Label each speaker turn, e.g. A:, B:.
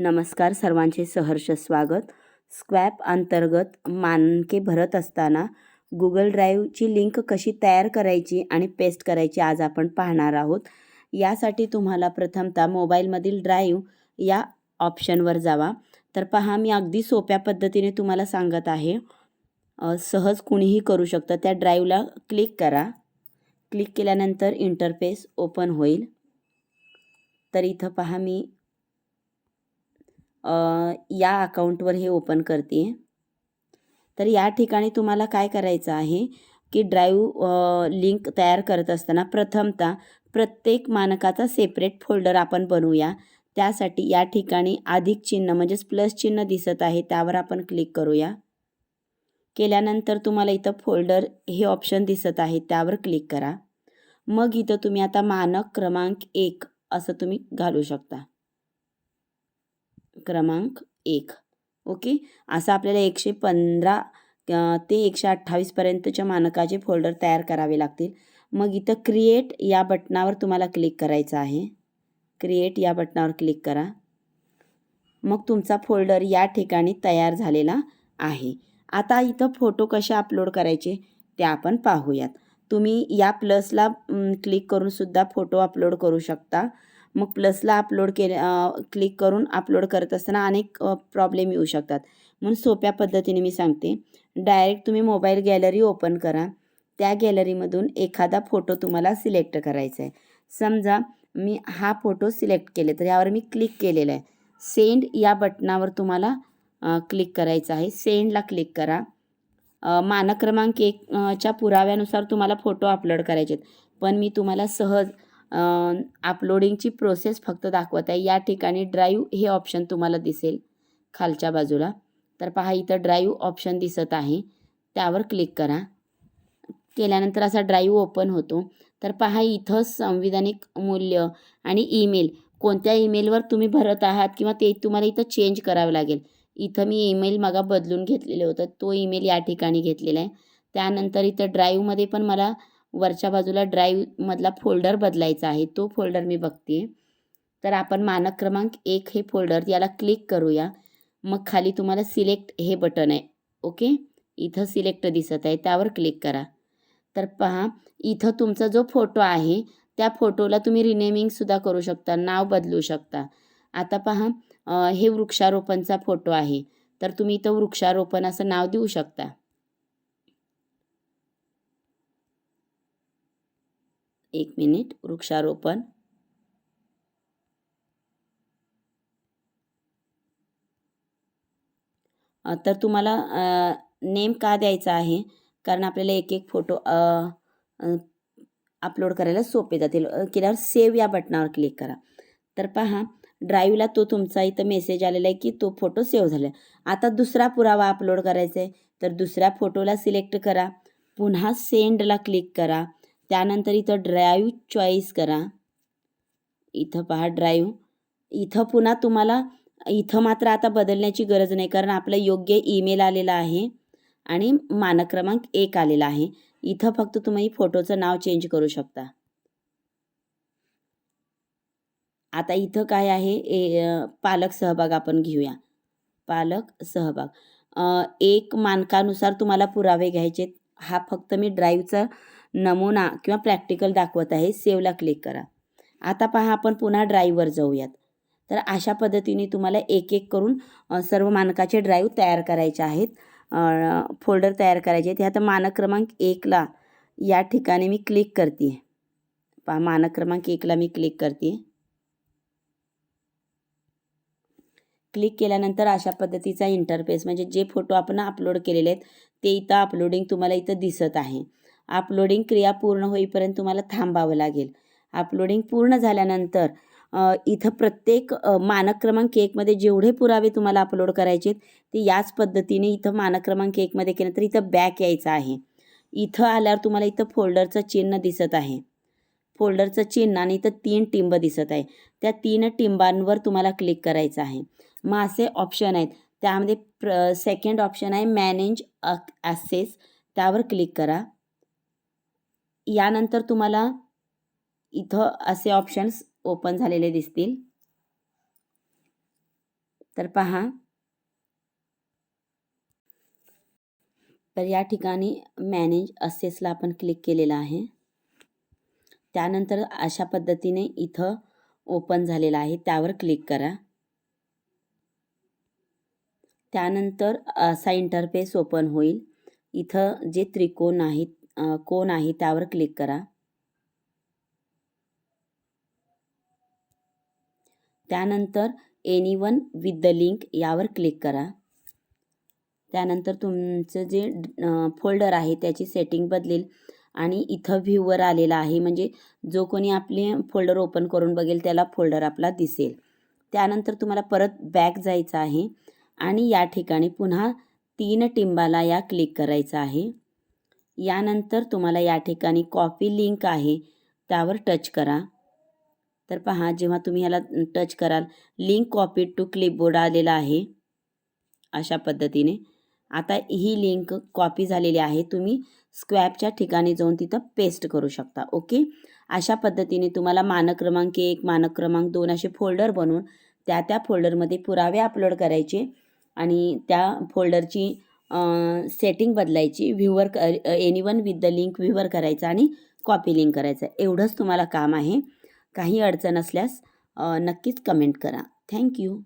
A: नमस्कार सर्वांचे सहर्ष स्वागत. स्क्वॅप अंतर्गत मानके भरत असताना गुगल ड्राईव्हची लिंक कशी तयार करायची आणि पेस्ट करायची आज आपण पाहणार आहोत. यासाठी तुम्हाला प्रथमतः मोबाईलमधील ड्राईव्ह या ऑप्शनवर जावा. तर पहा मी अगदी सोप्या पद्धतीने तुम्हाला सांगत आहे. सहज कुणीही करू शकतं. त्या ड्राईव्हला क्लिक करा. क्लिक केल्यानंतर इंटरफेस ओपन होईल. तर इथं पहा मी या अकाउंटवर हे ओपन करते. तर या ठिकाणी तुम्हाला काय करायचं आहे की ड्राईव्ह लिंक तयार करत असताना प्रथमतः प्रत्येक मानकाचा सेपरेट फोल्डर आपण बनवूया. त्यासाठी या ठिकाणी अधिक चिन्ह म्हणजेच प्लस चिन्ह दिसत आहे त्यावर आपण क्लिक करूया. केल्यानंतर तुम्हाला इथं फोल्डर हे ऑप्शन दिसत आहे त्यावर क्लिक करा. मग इथं तुम्ही आता मानक क्रमांक एक असं तुम्ही घालू शकता. क्रमांक एक. ओके? असं आपल्याला एकशे पंधरा ते एकशे अठ्ठावीसपर्यंतच्या मानकाचे फोल्डर तयार करावे लागतील. मग इथं क्रिएट या बटनावर तुम्हाला क्लिक करायचं आहे. क्रिएट या बटनावर क्लिक करा. मग तुमचा फोल्डर या ठिकाणी तयार झालेला आहे. आता इथं फोटो कसे अपलोड करायचे ते आपण पाहूयात. तुम्ही या प्लसला क्लिक करूनसुद्धा फोटो अपलोड करू शकता. मग प्लसला अपलोड केले क्लिक करून अपलोड करत असताना अनेक प्रॉब्लेम येऊ शकतात. म्हणून सोप्या पद्धतीने मी सांगते. डायरेक्ट तुम्ही मोबाईल गॅलरी ओपन करा. त्या गॅलरीमधून एखादा फोटो तुम्हाला सिलेक्ट करायचा आहे. समजा मी हा फोटो सिलेक्ट केले तर यावर मी क्लिक केलेला आहे. सेंड या बटनावर तुम्हाला क्लिक करायचं आहे. सेंडला क्लिक करा. मानक क्रमांक एकच्या पुराव्यानुसार तुम्हाला फोटो अपलोड करायचे आहेत पण मी तुम्हाला सहज अपलोडिंगची प्रोसेस फक्त दाखवत आहे. या ठिकाणी ड्राईव्ह हे ऑप्शन तुम्हाला दिसेल खालच्या बाजूला. तर पहा इथं ड्राईव्ह ऑप्शन दिसत आहे. त्यावर क्लिक करा. केल्यानंतर असा ड्राईव्ह ओपन होतो. तर पहा इथं संविधानिक मूल्य आणि ईमेल कोणत्या ईमेलवर तुम्ही भरत आहात किंवा ते तुम्हाला इथं चेंज करावं लागेल. इथं मी ईमेल मगा बदलून घेतलेलं होतं. तो ईमेल या ठिकाणी घेतलेला आहे. त्यानंतर इथं ड्राईव्हमध्ये पण मला वरच्या बाजूला ड्राईव्हमधला फोल्डर बदलायचा आहे. तो फोल्डर मी बघते. तर आपण मानक क्रमांक एक हे फोल्डर याला क्लिक करूया. मग खाली तुम्हाला सिलेक्ट हे बटन आहे. ओके? इथं सिलेक्ट दिसत आहे. त्यावर क्लिक करा. तर पहा इथं तुमचा जो फोटो आहे त्या फोटोला तुम्ही रिनेमिंगसुद्धा करू शकता. नाव बदलू शकता. आता पहा हे वृक्षारोपणचा फोटो आहे. तर तुम्ही इथं वृक्षारोपण असं नाव देऊ शकता. एक मिनिट वृक्षारोपण. तर तुम्हाला नेम का द्यायचा आहे? कारण आपल्याला एक एक फोटो अपलोड करायला सोपे जातील. केल्यावर सेव्ह या बटनावर क्लिक करा. तर पहा ड्राईव्हला तो तुमचा इथं मेसेज आलेला आहे की तो फोटो सेव्ह झाला. आहे आता दुसरा पुरावा अपलोड करायचा आहे. तर दुसऱ्या फोटोला सिलेक्ट करा. पुन्हा सेंडला क्लिक करा. त्यानंतर इथं ड्राईव्ह चॉईस करा. इथं पहा ड्राईव्ह इथं पुन्हा तुम्हाला इथं मात्र आता बदलण्याची गरज नाही कारण आपला योग्य ईमेल आलेला आहे आणि मानक क्रमांक एक आलेला आहे. इथं फक्त तुम्ही फोटोचं नाव चेंज करू शकता. आता इथं काय आहे? ए पालक सहभाग आपण घेऊया. पालक सहभाग. एक मानकानुसार तुम्हाला पुरावे घ्यायचे हा फक्त मी ड्राईव्हचा नमुना किंवा प्रॅक्टिकल दाखवत आहे. सेवला क्लिक करा. आता पहा आपण पुन्हा ड्राईव्हवर जाऊयात. तर अशा पद्धतीने तुम्हाला एक एक करून सर्व मानकाचे ड्राईव्ह तयार करायचे आहेत. फोल्डर तयार करायचे आहेत. आता मानक क्रमांक एकला या ठिकाणी मी क्लिक करते पहा मानक क्रमांक एकला मी क्लिक करते क्लिक केल्यानंतर अशा पद्धतीचा इंटरफेस म्हणजे जे फोटो आपण अपलोड केलेले आहेत ते इथं अपलोडिंग तुम्हाला इथं दिसत आहे. अपलोडिंग क्रिया पूर्ण होईपर्यंत तुम्हाला थांबावं लागेल. अपलोडिंग पूर्ण झाल्यानंतर इथं प्रत्येक मानक क्रमांक एकमध्ये जेवढे पुरावे तुम्हाला अपलोड करायचे आहेत ते याच पद्धतीने इथं मानक क्रमांक एकमध्ये केलं तर इथं बॅक यायचं आहे. इथं आल्यावर तुम्हाला इथं फोल्डरचं चिन्ह दिसत आहे. फोल्डरचं चिन्ह आणि इथं तीन टिंब दिसत आहे. त्या तीन टिंबांवर तुम्हाला क्लिक करायचं आहे. मग असे ऑप्शन आहेत. त्यामध्ये प्र सेकंड ऑप्शन आहे मॅनेज ॲसेस त्यावर क्लिक करा. यानंतर तुम्हाला इथं असे ऑप्शन्स ओपन झालेले दिसतील. तर पहा. तर या ठिकाणी मॅनेज असेसला आपण क्लिक केलेला आहे. त्यानंतर अशा पद्धतीने इथं ओपन झालेलं आहे. त्यावर क्लिक करा. त्यानंतर असा इंटरफेस ओपन होईल. इथं जे त्रिकोण आहेत कोण आहे त्यावर क्लिक करा. त्यानंतर any one with the link यावर क्लिक करा. त्यानंतर तुमचं जे फोल्डर आहे त्याची सेटिंग बदलेल. आणि इथं व्ह्यूवर आलेला आहे म्हणजे जो कोणी आपले फोल्डर ओपन करून बघेल त्याला फोल्डर आपला दिसेल. त्यानंतर तुम्हाला परत बॅक जायचं आहे. आणि या ठिकाणी पुन्हा तीन टिंबाला या क्लिक करायचं आहे. यानंतर तुम्हाला या ठिकाणी कॉपी लिंक आहे त्यावर टच करा. तर पहा जेव्हा तुम्ही ह्याला टच कराल लिंक कॉपी टू क्लिपबोर्ड आलेला आहे. अशा पद्धतीने. आता ही लिंक कॉपी झालेली आहे तुम्ही स्क्वॅपच्या ठिकाणी जाऊन तिथं पेस्ट करू शकता ओके अशा पद्धतीने तुम्हाला मानक क्रमांक एक मानक क्रमांक दोन असे फोल्डर बनवून त्या त्या फोल्डरमध्ये पुरावे अपलोड करायचे. आणि त्या फोल्डरची सेटिंग बदलायची. Viewer anyone with the link viewer करायचं आणि कॉपी लिंक करायचं. एवढंच तुम्हाला काम आहे. काही अडचण असल्यास नक्कीच कमेंट करा. थँक्यू